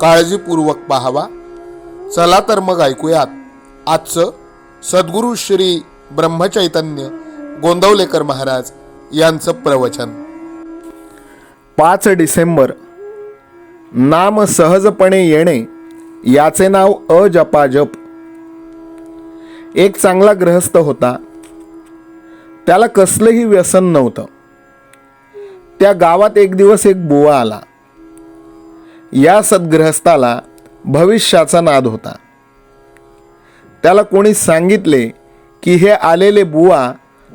काळजीपूर्वक पाहावा. चला तर मग ऐकूयात. आजचं सद्गुरू श्री ब्रह्मचैतन्य गोंदवलेकर महाराज यांचं प्रवचन. पाच डिसेंबर नाम सहजपणे येणे याचे नाव अजपाजप. एक चांगला ग्रहस्थ होता. त्याला कसलंही व्यसन नव्हतं. त्या गावात एक दिवस एक बुवा आला. या सद्ग्रहस्थाला भविष्याचा नाद होता. त्याला कोणी सांगितले की हे आलेले बुवा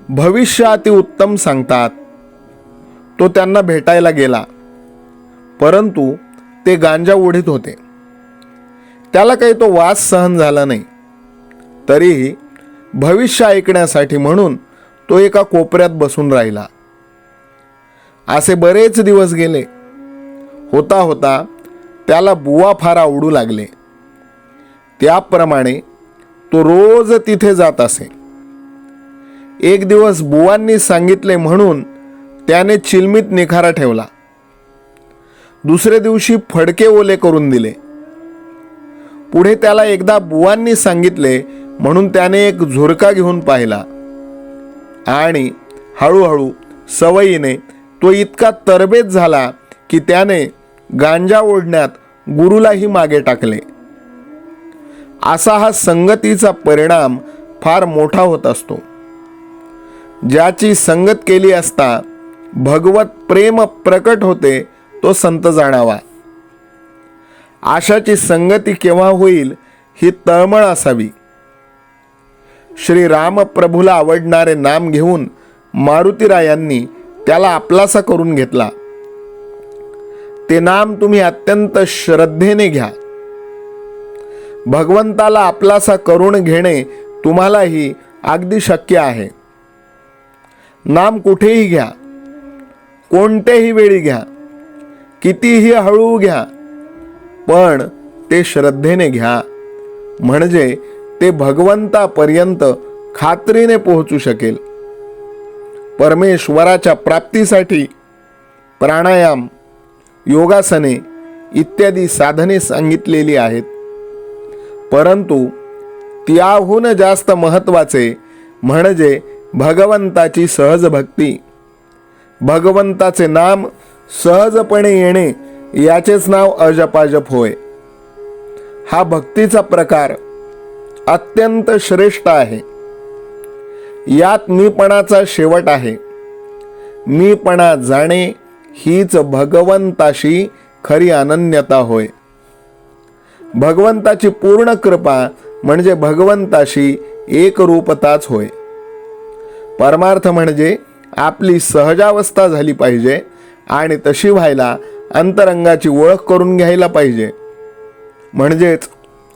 भविष्य अतिउत्तम सांगतात. तो त्यांना भेटायला गेला. परंतु ते गांजा ओढीत होते. त्याला काही तो वास सहन झाला नाही. तरीही भविष्य ऐकण्यासाठी म्हणून तो एका कोपऱ्यात बसून राहिला. असे बरेच दिवस गेले. होता होता त्याला बुवा फार आवडू लागले. त्याप्रमाणे तो रोज तिथे जात असे. एक दिवस बुवांनी सांगितले म्हणून त्याने चिलमीत निखारा ठेवला. दुसऱ्या दिवशी फडके ओले करून दिले. पुढे त्याला एकदा बुवांनी सांगितले म्हणून त्याने एक झुरका घेऊन पाहिला. आणि हळूहळू सवयीने तो इतका तरबेज झाला की त्याने गांजा ओढण्यात गुरुलाही मागे टाकले. असा हा संगतीचा परिणाम फार मोठा होत असतो. ज्याची संगत केली असता भगवत प्रेम प्रकट होते तो संत जाणावा. आशाची संगती केव्हा होईल ही तळमळ असावी. श्री रामप्रभूला आवडणारे नाम घेऊन मारुतीरायांनी त्याला आपलासा करून घेतला. ते नाम तुम्ही अत्यंत श्रद्धेने घ्या. भगवंताला आपलासा करून घेणे तुम्हालाही अगदी शक्य आहे. नाम कुठेही घ्या. कोणत्याही वेळी घ्या. कितीही हळू घ्या. पण ते श्रद्धेने घ्या. म्हणजे ते भगवंतापर्यंत खात्रीने पोहोचू शकेल. परमेश्वराच्या प्राप्तीसाठी प्राणायाम योगासने इत्यादी साधने सांगितलेली आहेत. परंतु त्याहून जास्त महत्त्वाचे म्हणजे भगवंताची सहज भक्ती. भगवंताचे नाम सहजपणे येणे याचेच नाव अजपाजप होय. हा भक्तीचा प्रकार अत्यंत श्रेष्ठ आहे. यात मीपणाचा शेवट आहे. मीपणा जाणे हीच भगवंताशी खरी अनन्यता होय. भगवंताची पूर्ण कृपा म्हणजे भगवंताशी एकरूपताच होय. परमार्थ म्हणजे आपली सहजावस्था झाली पाहिजे आणि तशी व्हायला अंतरंगाची ओळख करून घ्यायला पाहिजे. म्हणजेच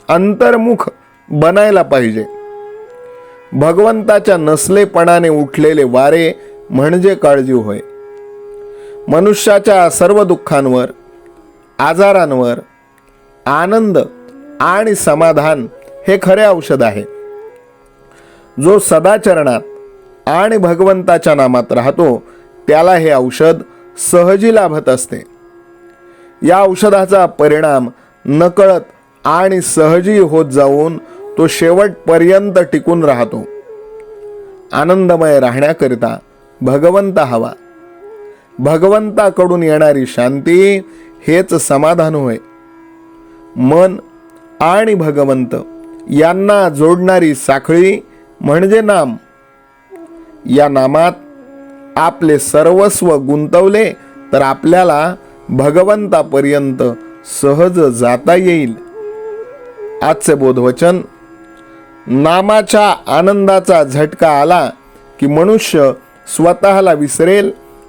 अंतर्मुख बनायला पाहिजे. भगवंताच्या नसलेपणाने उठलेले वारे म्हणजे काळजी होय. मनुष्याच्या सर्व दुःखांवर आजारांवर आनंद आणि समाधान हे खरे औषध आहे. जो सदाचरणात आणि भगवंताच्या नामात राहतो त्याला हे औषध सहजी लाभत असते. या औषधाचा परिणाम नकळत आणि सहजी होत जाऊन तो शेवटपर्यंत टिकून राहतो. आनंदमय राहण्याकरिता भगवंत हवा. भगवंताकडून येणारी शांती हेच समाधान होय. मन आणि भगवंत यांना जोडणारी साखळी म्हणजे नाम. या नामात आपले सर्वस्व गुंतवले तर आपल्याला भगवंतापर्यंत सहज जाता येईल. आजचे बोधवचन नामाच्या आनंदाचा झटका आला की मनुष्य स्वतःला विसरेल